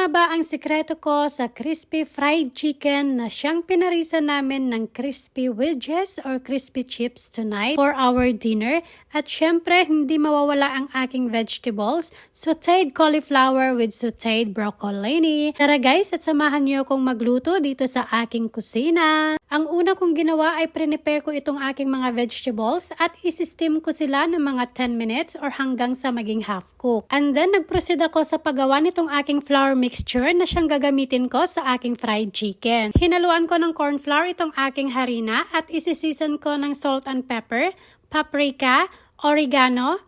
nga ba ang sikreto ko sa crispy fried chicken na siyang pinarisan namin ng crispy wedges or crispy chips tonight for our dinner? At syempre, hindi mawawala ang aking vegetables, sauteed cauliflower with sauteed broccoli. Tara guys, at samahan niyo akong magluto dito sa aking kusina. Ang una kong ginawa ay prepare ko itong aking mga vegetables at isi-steam ko sila ng mga 10 minutes or hanggang sa maging half cook. And then, nag-proceed ako sa paggawa nitong aking flour mixture na siyang gagamitin ko sa aking fried chicken. Hinaluan ko ng corn flour itong aking harina at isi-season ko ng salt and pepper, paprika, oregano,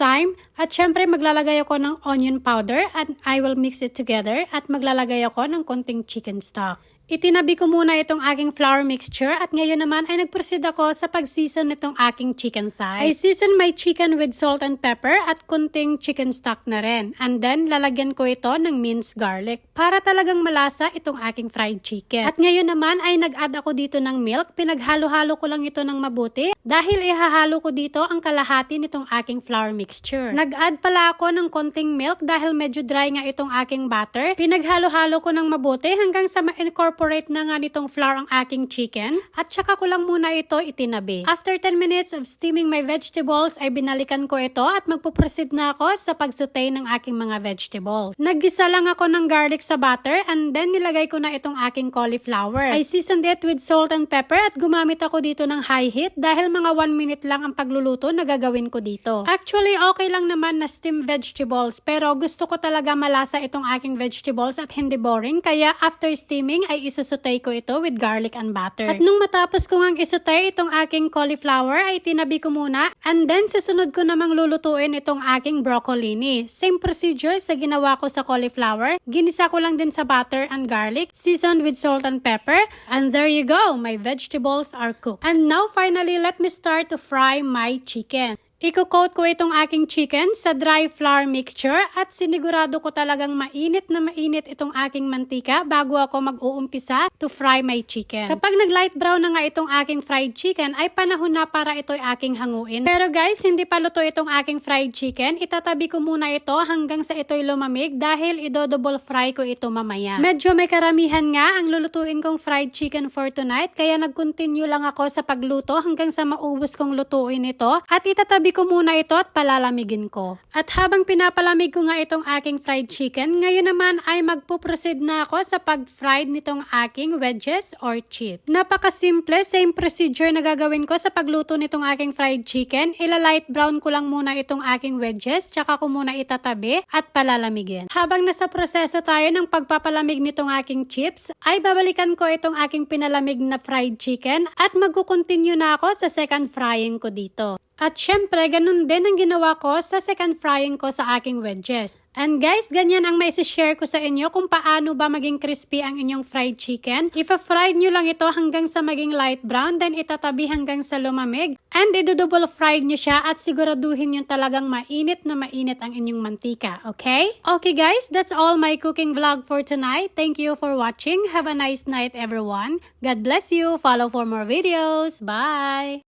thyme, at syempre maglalagay ako ng onion powder at I will mix it together at maglalagay ako ng konting chicken stock. Itinabi ko muna itong aking flour mixture at ngayon naman ay nagproceed ako sa pag-season nitong aking chicken thighs. I season my chicken with salt and pepper at kunting chicken stock na rin. And then lalagyan ko ito ng minced garlic para talagang malasa itong aking fried chicken. At ngayon naman ay nag-add ako dito ng milk. Pinaghalo-halo ko lang ito ng mabuti dahil ihahalo ko dito ang kalahati nitong aking flour mixture. Nag-add pala ako ng konting milk dahil medyo dry nga itong aking batter. Pinaghalo-halo ko ng mabuti hanggang sa ma-incorporate na nga nitong flour ang aking chicken at saka ko lang muna ito itinabi. After 10 minutes of steaming my vegetables ay binalikan ko ito at magpuproceed na ako sa pagsutay ng aking mga vegetables. Naggisa lang ako ng garlic sa butter and then nilagay ko na itong aking cauliflower. I seasoned it with salt and pepper at gumamit ako dito ng high heat dahil mga 1 minute lang ang pagluluto na gagawin ko dito. Actually, okay lang naman na steam vegetables pero gusto ko talaga malasa itong aking vegetables at hindi boring kaya after steaming ay isusutay ko ito with garlic and butter. At nung matapos ko ngang isutay itong aking cauliflower ay tinabi ko muna and then susunod ko namang lulutuin itong aking broccolini. Same procedure sa ginawa ko sa cauliflower. Ginisa ko lang din sa butter and garlic, seasoned with salt and pepper. And there you go, my vegetables are cooked. And now finally, let me start to fry my chicken. Iko-coat ko itong aking chicken sa dry flour mixture at sinigurado ko talagang mainit na mainit itong aking mantika bago ako mag-uumpisa to fry my chicken. Kapag nag-light brown na nga itong aking fried chicken ay panahon na para ito ay aking hanguin. Pero guys, hindi pa luto itong aking fried chicken. Itatabi ko muna ito hanggang sa ito'y lumamig dahil ido-double fry ko ito mamaya. Medyo may karamihan nga ang lulutuin kong fried chicken for tonight kaya nag-continue lang ako sa pagluto hanggang sa maubos kong lutuin ito at itatabi ko muna ito at palalamigin ko. At habang pinapalamig ko nga itong aking fried chicken, ngayon naman ay magpuproceed na ako sa pag-fried nitong aking wedges or chips. Napakasimple, same procedure na gagawin ko sa pagluto nitong aking fried chicken. Ila-light brown ko lang muna itong aking wedges, tsaka ko muna itatabi at palalamigin. Habang nasa proseso tayo ng pagpapalamig nitong aking chips, ay babalikan ko itong aking pinalamig na fried chicken at magkukontinue na ako sa second frying ko dito. At syempre, ganun din ang ginawa ko sa second frying ko sa aking wedges. And guys, ganyan ang maisi-share ko sa inyo kung paano ba maging crispy ang inyong fried chicken. Ipa-fried nyo lang ito hanggang sa maging light brown, then itatabi hanggang sa lumamig. And idudouble fried nyo siya at siguraduhin nyo talagang mainit na mainit ang inyong mantika, okay? Okay guys, that's all my cooking vlog for tonight. Thank you for watching. Have a nice night everyone. God bless you. Follow for more videos. Bye!